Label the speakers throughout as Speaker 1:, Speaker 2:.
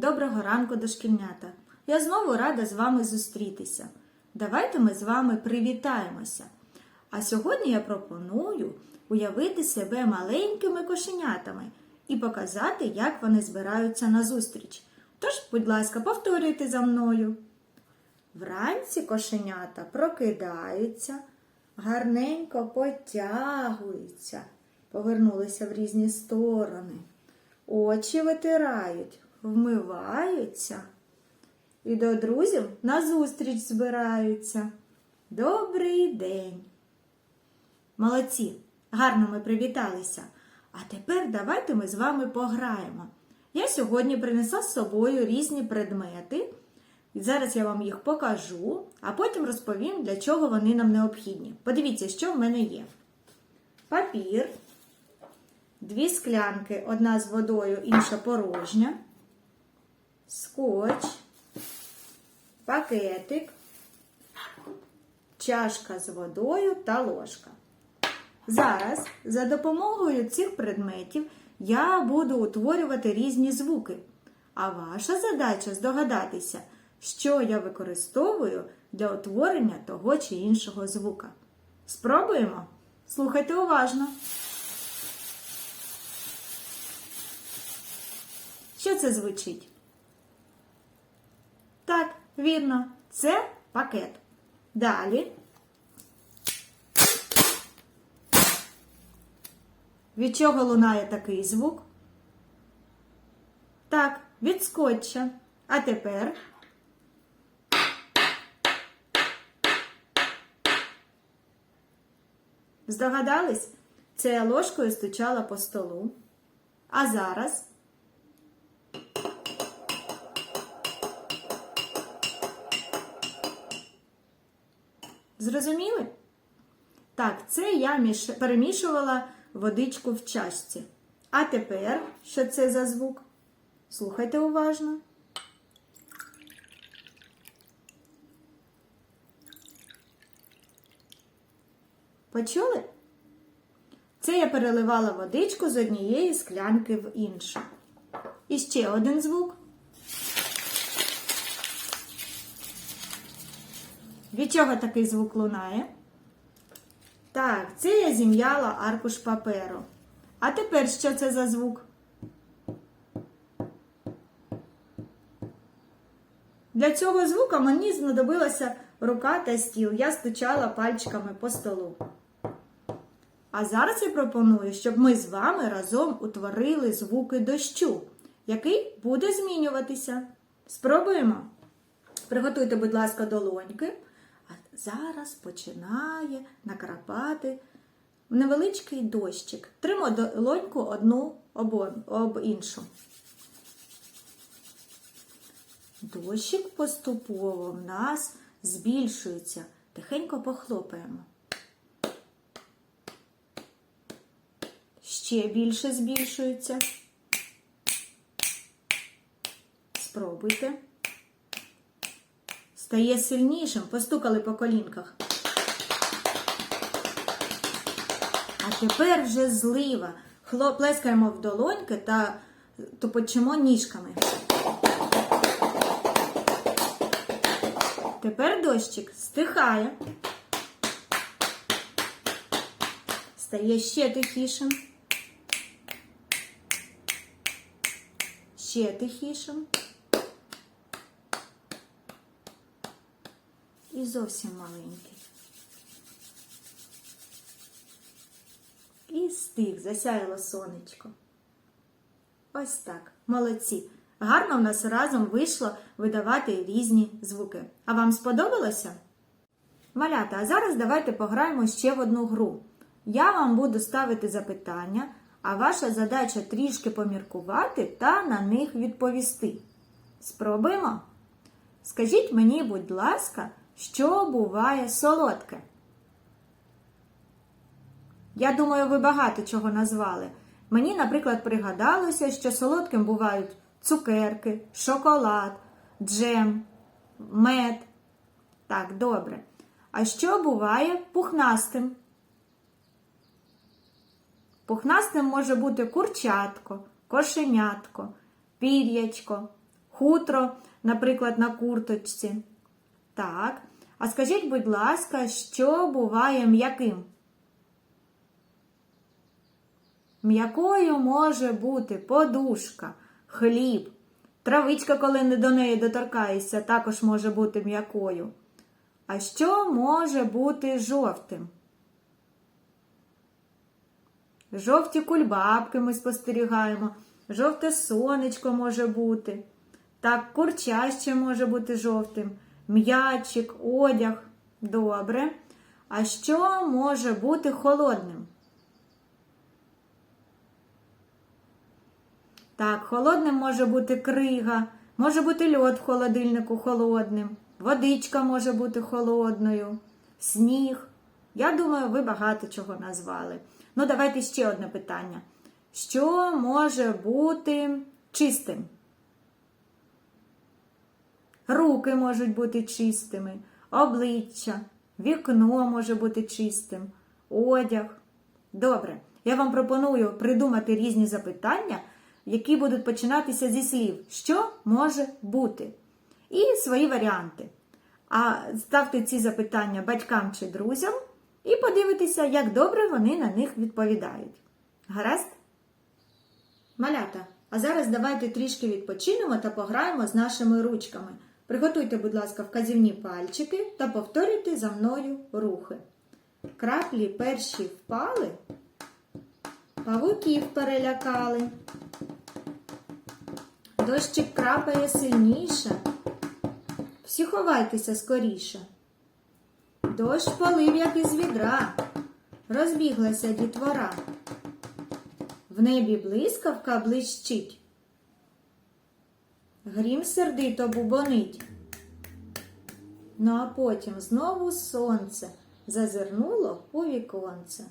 Speaker 1: Доброго ранку, дошкільнята! Я знову рада з вами зустрітися. Давайте ми з вами привітаємося. А сьогодні я пропоную уявити себе маленькими кошенятами і показати, як вони збираються на зустріч. Тож, будь ласка, повторюйте за мною. Вранці кошенята прокидаються, гарненько потягуються, повернулися в різні сторони. Очі витирають, вмиваються і до друзів назустріч збираються. Добрий день! Молодці! Гарно ми привіталися. А тепер давайте ми з вами пограємо. Я сьогодні принесла з собою різні предмети. І зараз я вам їх покажу, а потім розповім, для чого вони нам необхідні. Подивіться, що в мене є: папір, дві склянки, одна з водою, інша порожня, скотч, пакетик, чашка з водою та ложка. Зараз за допомогою цих предметів я буду утворювати різні звуки. А ваша задача здогадатися, що я використовую для утворення того чи іншого звука. Спробуємо? Слухайте уважно. Що це звучить? Так, вірно, це пакет. Далі. Від чого лунає такий звук? Так, від скотча. А тепер. Здогадались? Це я ложкою стучала по столу. А зараз. Зрозуміли? Так, це я перемішувала водичку в чашці. А тепер, що це за звук? Слухайте уважно. Почули? Це я переливала водичку з однієї склянки в іншу. І ще один звук. Від чого такий звук лунає? Так, це я зім'яла аркуш паперу. А тепер що це за звук? Для цього звука мені знадобилася рука та стіл. Я стучала пальчиками по столу. А зараз я пропоную, щоб ми з вами разом утворили звуки дощу, який буде змінюватися. Спробуємо. Приготуйте, будь ласка, долоньки. Зараз починає накрапати невеличкий дощик. Тримо долоньку одну об іншу. Дощик поступово в нас збільшується. Тихенько похлопаємо. Ще більше збільшується. Спробуйте. Стає сильнішим, постукали по колінках. А тепер вже злива. Хлоп, плескаємо в долоньки та тупочимо ніжками. Тепер дощик стихає. Стає ще тихішим. Ще тихішим. І зовсім маленький. І стих, засяяло сонечко. Ось так. Молодці. Гарно в нас разом вийшло видавати різні звуки. А вам сподобалося? Малята, а зараз давайте пограємо ще в одну гру. Я вам буду ставити запитання, а ваша задача трішки поміркувати та на них відповісти. Спробуємо? Скажіть мені, будь ласка, що буває солодке? Я думаю, ви багато чого назвали. Мені, наприклад, пригадалося, що солодким бувають цукерки, шоколад, джем, мед. Так, добре. А що буває пухнастим? Пухнастим може бути курчатко, кошенятко, пір'ячко, хутро, наприклад, на курточці. Так. А скажіть, будь ласка, що буває м'яким? М'якою може бути подушка, хліб, травичка, коли не до неї доторкаєшся, також може бути м'якою. А що може бути жовтим? Жовті кульбабки ми спостерігаємо, жовте сонечко може бути. Так, курча ще може бути жовтим, м'ячик, одяг. Добре. А що може бути холодним? Так, холодним може бути крига, може бути льод в холодильнику холодним, водичка може бути холодною, сніг. Я думаю, ви багато чого назвали. Ну, давайте ще одне питання. Що може бути чистим? Руки можуть бути чистими, обличчя, вікно може бути чистим, одяг. Добре, я вам пропоную придумати різні запитання, які будуть починатися зі слів, що може бути, і свої варіанти. А ставте ці запитання батькам чи друзям і подивитися, як добре вони на них відповідають. Гаразд? Малята, а зараз давайте трішки відпочинемо та пограємо з нашими ручками. Приготуйте, будь ласка, вказівні пальчики та повторюйте за мною рухи. Краплі перші впали, павуків перелякали. Дощик крапає сильніше. Всі ховайтеся скоріше. Дощ полив, як із відра, розбіглася дітвора. В небі блискавка блищить. Грім сердито бубонить. Ну а потім знову сонце зазирнуло у віконце.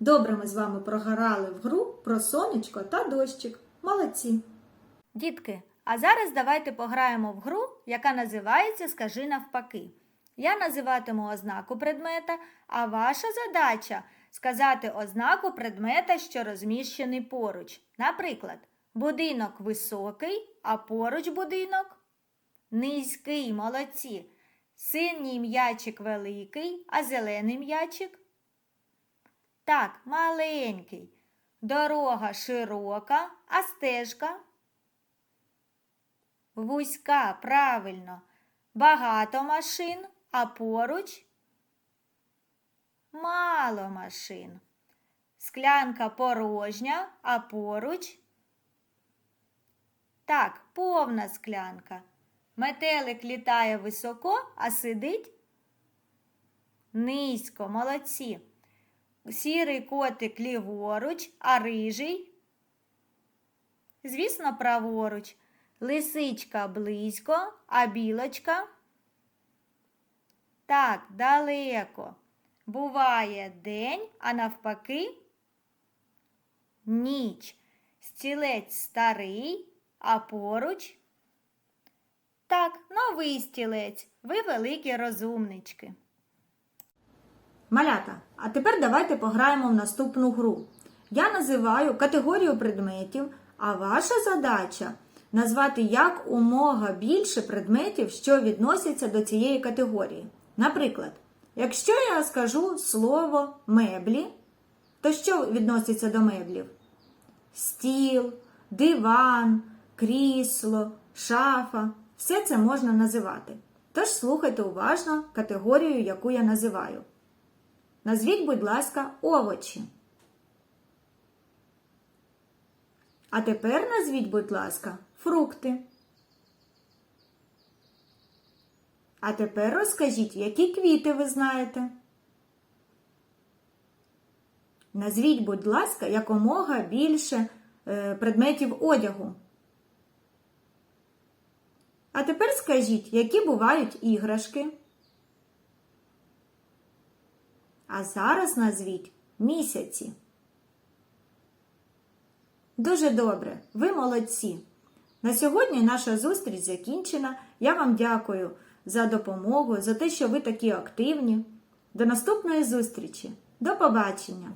Speaker 1: Добре ми з вами програли в гру про сонечко та дощик. Молодці! Дітки, а зараз давайте пограємо в гру, яка називається Скажи навпаки. Я називатиму ознаку предмета, а ваша задача сказати ознаку предмета, що розміщений поруч. Наприклад, будинок високий, а поруч будинок низький, молодці. Синій м'ячик великий, а зелений м'ячик. Так, маленький. Дорога широка, а стежка. Вузька, правильно. Багато машин, а поруч мало машин. Склянка порожня, а поруч. Так, повна склянка. Метелик літає високо, а сидить низько, молодці. Сірий котик ліворуч, а рижий. Звісно, праворуч. Лисичка близько, а білочка. Так, далеко. Буває день, а навпаки ніч. Стілець старий, а поруч. Так, новий стілець. Ви великі розумнички. Малята, а тепер давайте пограємо в наступну гру. Я називаю категорію предметів, а ваша задача назвати як умога більше предметів, що відносяться до цієї категорії. Наприклад, якщо я скажу слово меблі, то що відноситься до меблів? Стіл, диван, крісло, шафа все це можна називати. Тож слухайте уважно категорію, яку я називаю. Назвіть, будь ласка, овочі. А тепер назвіть, будь ласка, фрукти. А тепер розкажіть, які квіти ви знаєте. Назвіть, будь ласка, якомога більше е, предметів одягу. А тепер скажіть, які бувають іграшки. А зараз назвіть місяці. Дуже добре, ви молодці. На сьогодні наша зустріч закінчена. Я вам дякую за допомогу, за те, що ви такі активні. До наступної зустрічі. До побачення!